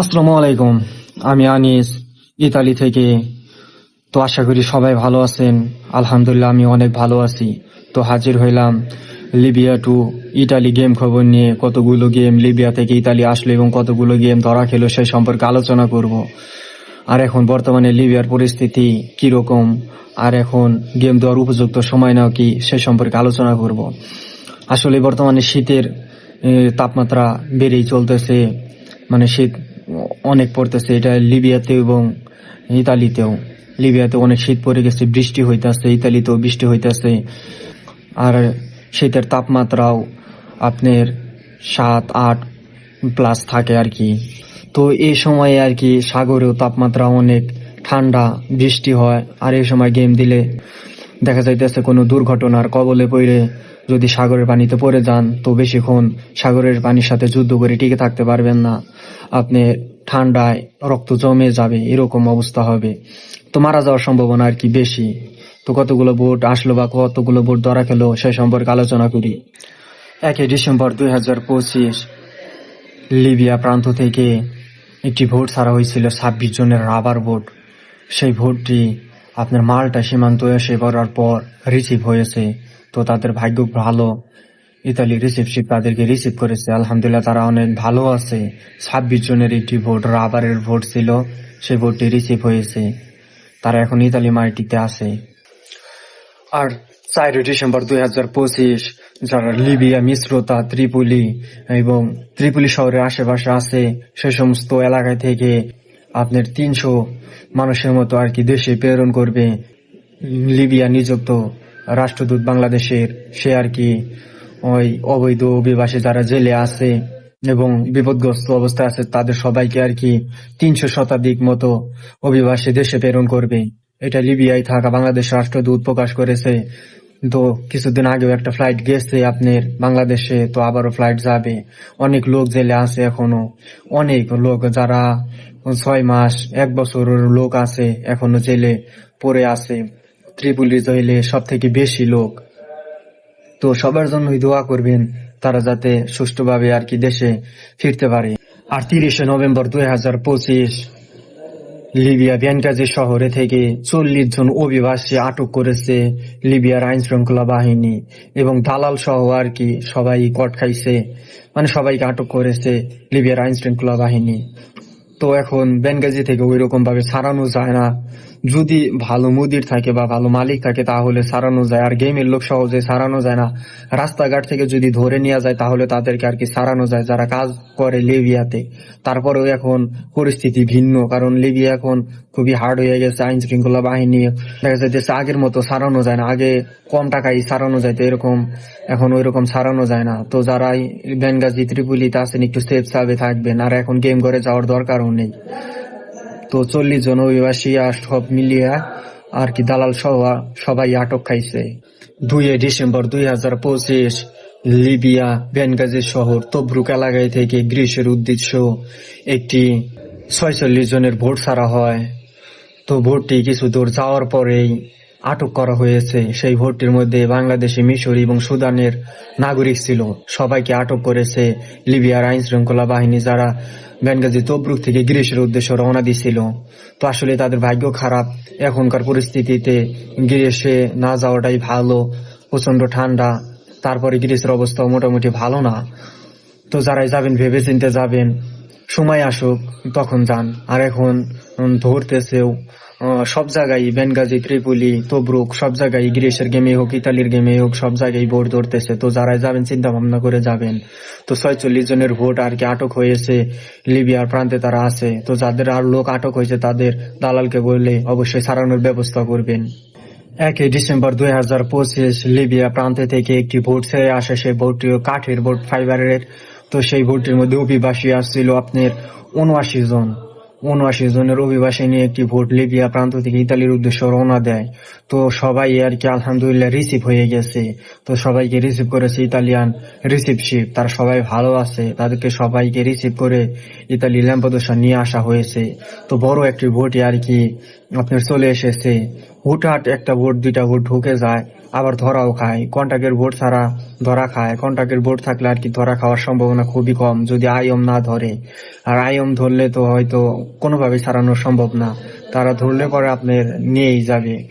আসসালামু আলাইকুম। আমি আনিস, ইতালি থেকে। তো আশা করি সবাই ভালো আছেন। আলহামদুলিল্লাহ, আমি অনেক ভালো আছি। তো হাজির হইলাম লিবিয়া টু ইটালি গেম খবর নিয়ে, কতগুলো গেম লিবিয়া থেকে ইতালি আসলো এবং কতগুলো গেম ধরা খেলো সেই সম্পর্কে আলোচনা করব। আর এখন বর্তমানে লিবিয়ার পরিস্থিতি কীরকম? আর এখন গেম দেওয়ার উপযুক্ত সময় নাও কি? সে সম্পর্কে আলোচনা করব। আসলে বর্তমানে শীতের তাপমাত্রা বেড়েই চলতেছে। মানে শীত অনেক পড়তেছে। এটা লিবিয়াতে এবং ইতালিতেও। লিবিয়াতে অনেক শীত পড়ে গেছে, বৃষ্টি হইতাছে, ইতালিতেও বৃষ্টি হইতাছে। আর শীতের তাপমাত্রাও আপনার সাত, আট প্লাস থাকে আর কি। তো এই সময়ে আর কি সাগরেও তাপমাত্রা অনেক ঠান্ডা, বৃষ্টি হয়। আর এই সময় গেম দিলে দেখা যাইতেছে কোনো দুর্ঘটনার কবলে পড়ে যদি সাগরের পানিতে পড়ে যান, তো বেশিক্ষণ সাগরের পানির সাথে যুদ্ধ করে টিকে থাকতে পারবেন না। আপনি ঠান্ডায় রক্ত জমে যাবে, এরকম অবস্থা হবে। তো মারা যাওয়ার সম্ভাবনা আর কি বেশি? তো কতগুলো বোট আসলো বা কতগুলো বোট ধরা খেলো, সে সম্পর্কে আলোচনা করি। একই ডিসেম্বর দুই হাজার পঁচিশ, লিবিয়া প্রান্ত থেকে একটি ভোট ছাড়া হয়েছিল ছাব্বিশ জনের রাবার ভোট। সেই ভোটটি আপনার মালটা সীমান্ত এসে পড়ার পর রিসিভ হয়েছে। তো তাদের ভাগ্য ভালো। ইতালি রিসিভশিপ তাদেরকে রিসিভ করেছে। আলহামদুলিল্লাহ তারা অনেক ভালো আছে। ছাব্বিশ জনের একটি ভোট রাবারের ভোট ছিল। সেই ভোটটি রিসিভ হয়েছে। তারা এখন ইতালি মাটিতে আছে। আর চার ডিসেম্বর দুই হাজার পঁচিশ, যারা লিবিয়া, মিশ্রতা, ত্রিপুলি এবং ত্রিপুলি শহরের আশেপাশে আছে, সে সমস্ত এলাকায় থেকে আপনার তিনশো মানুষের মতো আর কি দেশে প্রেরণ করবে লিবিয়া নিযুক্ত রাষ্ট্রদূত বাংলাদেশের সে আর কি ওই অবৈধ অভিবাসী যারা জেলে আছে এবং বিপদগ্রস্ত অবস্থায় আছে, তাদের সবাইকে আর কি তিনশো শতাধিক মতো অভিবাসী দেশে প্রেরণ করবে। এটা লিবিয়ায় থাকা বাংলাদেশ রাষ্ট্রদূত প্রকাশ করেছে। তো কিছুদিন আগেও একটা ফ্লাইট গেছে আপনার বাংলাদেশে, তো আবারও ফ্লাইট যাবে। অনেক লোক জেলে আছে এখনও। অনেক লোক যারা ছয় মাস, এক বছরের লোক আছে এখনও জেলে পড়ে আছে। ত্রিপুলি জেলে সব থেকে বেশি লোক। তো সবার জন্যই দোয়া করবেন তারা যাতে সুষ্ঠুভাবে আর কি দেশে ফিরতে পারে। আর তিরিশে নভেম্বর দুই হাজার পঁচিশ লিবিয়া বেনগাজি শহরে থেকে চল্লিশ জন অভিবাসী আটক করেছে লিবিয়ার আইন শৃঙ্খলা বাহিনী এবং দালাল সহ আর কি সবাই কট খাইছে মানে সবাইকে আটক করেছে লিবিয়ার আইন শৃঙ্খলা বাহিনী। তো এখন বেনগাজি থেকে ওই রকম ভাবে ছাড়ানো যায় না। যদি ভালো মুদির থাকে বা ভালো মালিক থাকে, তাহলে সারানো যায়। আর গেমের লোক সহজে সারানো যায় না। রাস্তাঘাট থেকে যদি ধরে নেওয়া যায়, তাহলে তাদেরকে আর কি সারানো যায়। যারা কাজ করে লিবিয়াতে, তারপরেও এখন পরিস্থিতি ভিন্ন। কারণ লিবিয়া এখন খুবই হার্ড হয়ে গেছে আইন শৃঙ্খলা বাহিনী। দেখা যাইতেছে আগের মতো সারানো যায় না। আগে কম টাকায় সারানো যায়, তো এরকম এখন ওই রকম সারানো যায় না। তো যারা বেনগাজি ত্রিপুলিতে আছেন, একটু সেফ সাবে থাকবেন। আর এখন গেম করে যাওয়ার দরকারও নেই। তো চল্লিশ জন অভিবাসী আর সব মিলিয়া আর কি দালাল সহ সবাই আটক খাইছে। দুই ডিসেম্বর দুই হাজার পঁচিশ লিবিয়া বেনগাজি শহর তবরুক এলাকায় থেকে গ্রীষ্মের উদ্দেশ্য একটি ছয়চল্লিশ জনের ভোট ছাড়া হয়। তো ভোটটি কিছু দূর যাওয়ার পরেই আটক করা হয়েছে। সেই ভোটটির মধ্যে বাংলাদেশি, মিশর এবং সুদানের নাগরিক ছিল। সবাইকে আটক করেছে লিবিয়ার আইন শৃঙ্খলা বাহিনী যারা বেনগাজি তবরুক থেকে গ্রীষ্মের উদ্দেশ্যে রওনা দিছিল। তো আসলে তাদের ভাগ্য খারাপ। এখনকার পরিস্থিতিতে গ্রীষ্মে না যাওয়াটাই ভালো প্রচণ্ড ঠান্ডা। তারপরে গ্রীষ্মের অবস্থা মোটামুটি ভালো না। তো যারাই যাবেন ভেবে চিনতে যাবেন, সময় আসুক, তখন যান। আর এখন ধরতেছেও সব জায়গায় বেনগাজি, ত্রিপুলি, তবরুক, সব জায়গায় গ্রীষ্মের গেমে হোক, ইতালির গেমে হোক, সব জায়গায় ভোট ধরতেছে। তো যারাই যাবেন চিন্তা ভাবনা করে যাবেন। তো ছয়চল্লিশ জনের ভোট আর কি আটক হয়েছে, লিবিয়ার প্রান্তে তারা আছে। তো যাদের আর লোক আটক হয়েছে, তাদের দালালকে বললে অবশ্যই সারানোর ব্যবস্থা করবেন। একই ডিসেম্বর দুই হাজার পঁচিশ, লিবিয়া প্রান্তে থেকে একটি ভোট ছেড়ে আসে, সেই ভোটটিও কাঠের ভোট ফাইবারের। তো সেই ভোটটির মধ্যে অভিবাসী আসছিল আপনার উনআশি জন। উনআশি জনের অভিবাসী নিয়ে একটি ভোট লিবিয়া প্রান্ত থেকে ইতালির উদ্দেশ্যে রওনা দেয়। তো সবাই আর কি আলহামদুলিল্লাহ রিসিভ হয়ে গেছে। তো সবাইকে রিসিভ করেছে ইতালিয়ান রিসিভশিপ তারা সবাই ভালো আছে। তাদেরকে সবাইকে রিসিভ করে ইতালি ল্যাম্পদোসা নিয়ে আসা হয়েছে। তো বড় একটি ভোটই আর কি আপনার চলে এসেছে। হুটহাট একটা ভোট, দুইটা ভোট ঢুকে যায়। আবার ধরাও খায়। কন্টাক্টের বোর্ড ছাড়া ধরা খায়। কন্টাক্টের বোর্ড থাকলে আর কি ধরা খাওয়ার সম্ভাবনা খুবই কম, যদি আইএম না ধরে। আর আইএম ধরলে তো হয়তো কোনোভাবে ছাড়ানো সম্ভব না। তারা ধরলে পরে আপনার নিয়েই যাবে।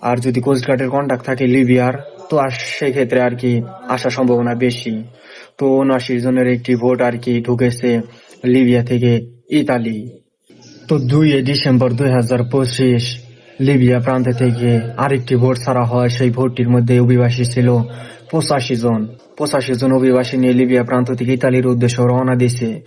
আর যদি কোস্টগার্ডের কন্টাক্ট থাকে লিবিয়ার, তো আর সেক্ষেত্রে আর কি আসার সম্ভাবনা বেশি। তো উনআশি জনের একটি ভোট আর কি ঢুকেছে লিবিয়া থেকে ইতালি। তো দুই ডিসেম্বর দুই হাজার পঁচিশ লিবিয়া প্রান্ত থেকে আরেকটি ভোট ছাড়া হয়, সেই ভোটটির মধ্যে অভিবাসী ছিল পঁচাশি জন। পঁচাশি জন অভিবাসী নিয়ে লিবিয়া প্রান্ত থেকে ইতালির উদ্দেশ্যে রওনা দিছে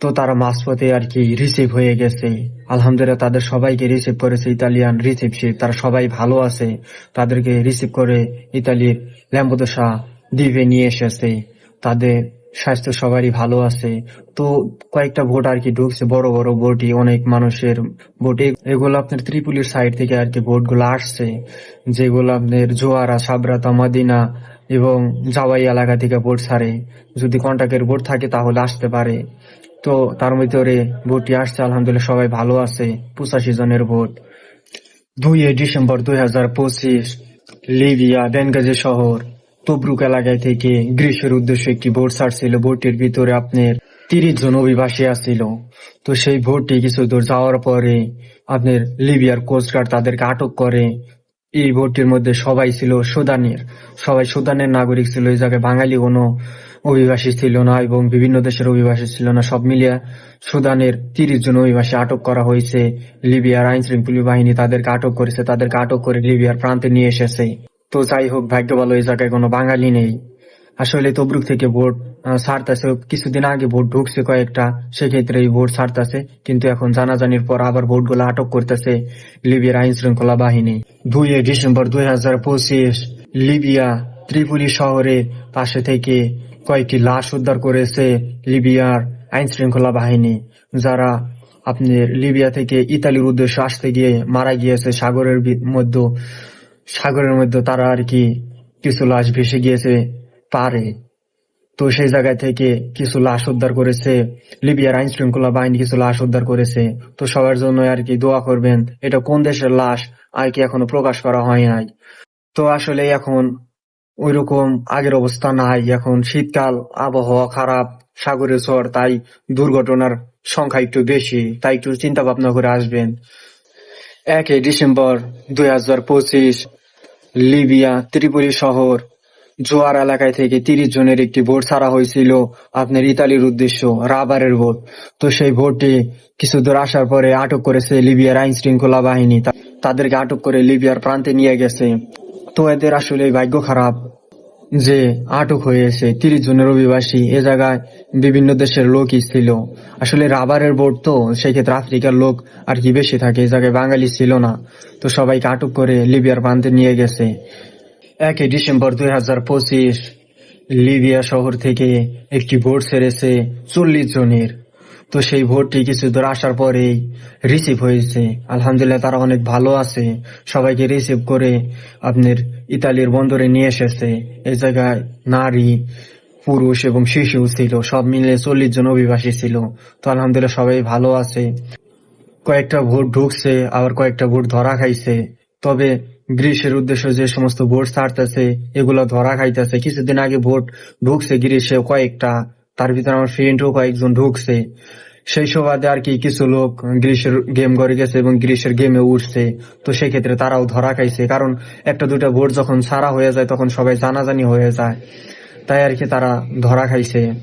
তো তারা মাঝপথে আর কি রিসিভ হয়ে গেছে। আলহামদুলিল্লাহ, তাদের সবাইকে রিসিভ করেছে ইতালিয়ান রিসিভ রিসিভশিপ তারা সবাই ভালো আছে। তাদেরকে রিসিভ করে ইতালির ল্যাম্বোদোসা দ্বীপে নিয়ে এসেছে। তাদের স্বাস্থ্য সবারই ভালো আছে। তো কয়েকটা ভোট আর কি ঢুকছে, বড় বড় ভোটই, অনেক মানুষের ভোটে। এগুলো আপনার ত্রিপুলির সাইড থেকে আর কি ভোটগুলো আসছে, যেগুলো আপনার জোয়ারা, সাবরাতা, মদিনা এবং জাওয়াই এলাকা থেকে ভোট ছাড়ে। যদি কন্টাক্টের ভোট থাকে তাহলে আসতে পারে। তো তার ভিতরে ভোটটি আসছে, আলহামদুলিল্লাহ সবাই ভালো আছে, পঁচাশি জনের ভোট। দুই ডিসেম্বর দুই হাজার পঁচিশ, লিবিয়া, বেনগাজি শহর। তবরুক এলাকায় থেকে গ্রীষ্মের উদ্দেশ্যে একটি ভোট ছাড়ছিল। ভোটটির ভিতরে আপনার তিরিশ জন অভিবাসী আসছিল তো সেই ভোটটি কিছু দূর যাওয়ার পরে আপনার লিবিয়ার কোস্টগার্ড তাদেরকে আটক করে। এই ভোটটির মধ্যে সবাই ছিল সুদানের। সবাই সুদানের নাগরিক ছিল, এই জায়গায় বাঙালি কোনো অভিবাসী ছিল না এবং বিভিন্ন দেশের অভিবাসী ছিল না। সব মিলিয়ে সুদানের তিরিশ জন অভিবাসী আটক করা হয়েছে। লিবিয়ার আইন শৃঙ্খলা বাহিনী তাদেরকে আটক করেছে, তাদেরকে আটক করে লিবিয়ার প্রান্তে নিয়ে এসেছে। তো যাই হোক ভাগ্য ভালো এই জায়গায় কোনো বাঙালি নেই। আসলে তবরুক থেকে ভোট ছাড়তেছে কিছুদিন আগে ভোট ঢুকছে কয়েকটা, সেক্ষেত্রে এই ভোট ছাড়তেছে, কিন্তু এখন জানাজানির পর আবার ভোটগুলো আটক করতেছে লিবিয়ার আইন শৃঙ্খলা বাহিনী। দুই ডিসেম্বর দুই হাজার পঁচিশ, লিবিয়া ত্রিপুরি শহরের পাশে থেকে কয়েকটি লাশ উদ্ধার করেছে লিবিয়ার আইন শৃঙ্খলা বাহিনী, যারা আপনি লিবিয়া থেকে ইতালির উদ্দেশ্যে আসতে গিয়ে মারা গিয়েছে সাগরের মধ্যে সাগরের মধ্যে তারা আর কি কিছু লাশ ভেসে গিয়েছে পারে তো সেই জায়গা থেকে কিছু লাশ উদ্ধার করেছে লিবিয়ার আইন শৃঙ্খলা বাহিনী, কিছু লাশ উদ্ধার করেছে। তো সবার জন্য আর কি দোয়া করবেন, এটা কোন দেশের লাশ আর কি এখনও প্রকাশ করা হয় নাই। তো আসলে এখন ওইরকম আগের অবস্থা নাই, এখন শীতকাল, আবহাওয়া খারাপ, সাগরের ঝড়, তাই দুর্ঘটনার সংখ্যা একটু বেশি, তাই একটু চিন্তা ভাবনা করে আসবেন। একই ডিসেম্বর দুই হাজার পঁচিশ লিবিয়া ত্রিপুরি শহর, জোয়ার এলাকায় থেকে তিরিশ জনের একটি ভোট ছাড়া হয়েছিল আপনার ইতালির উদ্দেশ্য, রাবারের ভোট। তো সেই ভোটে কিছু দূর আসার পরে আটক করেছে লিবিয়ার আইন শৃঙ্খলা বাহিনী তাদেরকে আটক করে লিবিয়ার প্রান্তে নিয়ে গেছে। তো এদের আসলে ভাগ্য খারাপ। যে আটক হয়েছে তিরিশ জনের অভিবাসী এ জায়গায় বিভিন্ন দেশের লোকই ছিল। আসলে রাবারের বোর্ড তো সেক্ষেত্রে আফ্রিকার লোক আর কি বেশি থাকে, এ জায়গায় বাঙালি ছিল না। তো সবাইকে আটক করে লিবিয়ার প্রান্তে নিয়ে গেছে। একই ডিসেম্বর দুই হাজার পঁচিশ লিবিয়া শহর থেকে একটি বোর্ড ছেড়েছে চল্লিশ জনের। তো সেই ভোটটি কিছু দূর আসার পরেই রিসিভ হয়েছে। আলহামদুলিল্লাহ, তারা অনেক ভালো আছে। সবাইকে রিসিভ করে আপনার ইতালির বন্দরে নিয়ে এসেছে। এই জায়গায় নারী, পুরুষ এবং শিশু ছিল। সব মিলে চল্লিশ জন অভিবাসী ছিল। তো আলহামদুলিল্লাহ সবাই ভালো আছে। কয়েকটা ভোট ঢুকছে, আবার কয়েকটা ভোট ধরা খাইছে। তবে গ্রীষ্মের উদ্দেশ্যে যে সমস্ত ভোট ছাড়তেছে, এগুলো ধরা খাইতেছে। কিছুদিন আগে ভোট ঢুকছে গ্রীষ্মে কয়েকটা। তার ভিতরে আমার ফ্রেন্ডও কয়েকজন ঢুকছে। সেই সুবাদে আর কি কিছু লোক গ্রীষ্মের গেম করে গেছে এবং গ্রীষ্মের গেমে উঠছে। তো সেক্ষেত্রে তারাও ধরা খাইছে। কারণ একটা দুটা ভোট যখন ছাড়া হয়ে যায়, তখন সবাই জানাজানি হয়ে যায়। তাই আর কি তারা ধরা খাইছে।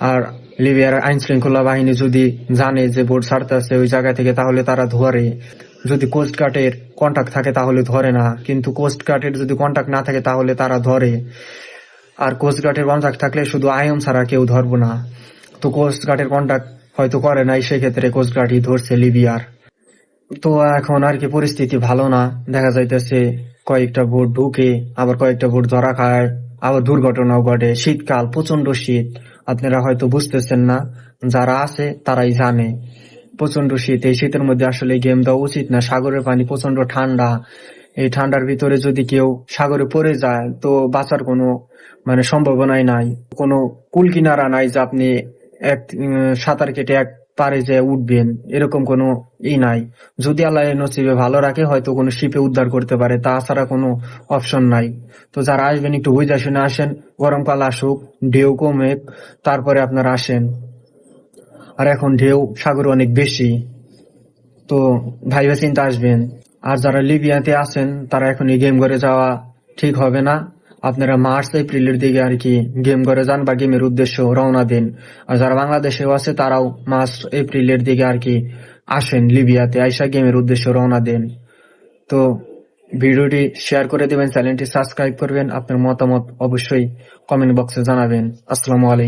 আর লিবিয়ার আইন শৃঙ্খলা বাহিনী যদি জানে যে ভোট ছাড়তেছে ওই জায়গা থেকে, তাহলে তারা ধরে। যদি কোস্ট গার্ডের কন্টাক্ট থাকে, তাহলে ধরে না। কিন্তু কোস্ট গার্ডের যদি কন্টাক্ট না থাকে, তাহলে তারা ধরে। আর কোস্ট গার্ডের কন্টাক্ট থাকলে শুধু আয়ন ছাড়া কেউ ধরবো না। তো কোস্ট গার্ডের কন্টাক্ট হয়তো করে নাই, সেক্ষেত্রে কোস্ট গার্ডই ধরছে লিবিয়ার। তো এখন আর কি পরিস্থিতি ভালো না। দেখা যাইতেছে কয়েকটা ভোট ঢুকে, আবার কয়েকটা ভোট ধরা খায়, আবার দুর্ঘটনাও ঘটে। শীতকাল প্রচণ্ড শীত। আপনারা হয়তো বুঝতেছেন না, যারা আছে তারাই জানে। প্রচণ্ড শীত, এই শীতের মধ্যে আসলে গেম দেওয়া উচিত না। সাগরের পানি প্রচণ্ড ঠান্ডা। এই ঠান্ডার ভিতরে যদি কেউ সাগরে পড়ে যায়, তো বাঁচার কোনো মানে সম্ভাবনাই নাই। কোনো কুল কিনারা নাই যে আপনি এক সাঁতার কেটে এক পারে যে উঠবেন, এরকম কোনো ই নাই। যদি আল্লাহ নসিবে ভালো রাখে, হয়তো কোনো শিপে উদ্ধার করতে পারে তাছাড়া কোনো অপশন নাই। তো যারা আসবেন, একটু বুঝা শুনে আসেন গরমকাল আসুক, ঢেউ কমে, তারপরে আপনারা আসেন। আর এখন ঢেউ, সাগরে অনেক বেশি। তো ভাইবা চিন্তা আসবেন। আর যারা লিবিয়াতে আছেন, তারা এখন এই গেম করে যাওয়া ঠিক হবে না। আপনারা মার্চ, এপ্রিলের দিকে আর কি গেম করে যান বা গেমের উদ্দেশ্য রওনা দিন। আর যারা বাংলাদেশেও আছে, তারাও মার্চ, এপ্রিলের দিকে আর কি আসেন লিবিয়াতে, আইসা গেমের উদ্দেশ্য রওনা দেন। তো ভিডিওটি শেয়ার করে দেবেন, চ্যানেলটি সাবস্ক্রাইব করবেন, আপনার মতামত অবশ্যই কমেন্ট বক্সে জানাবেন। আসসালামু আলাইকুম।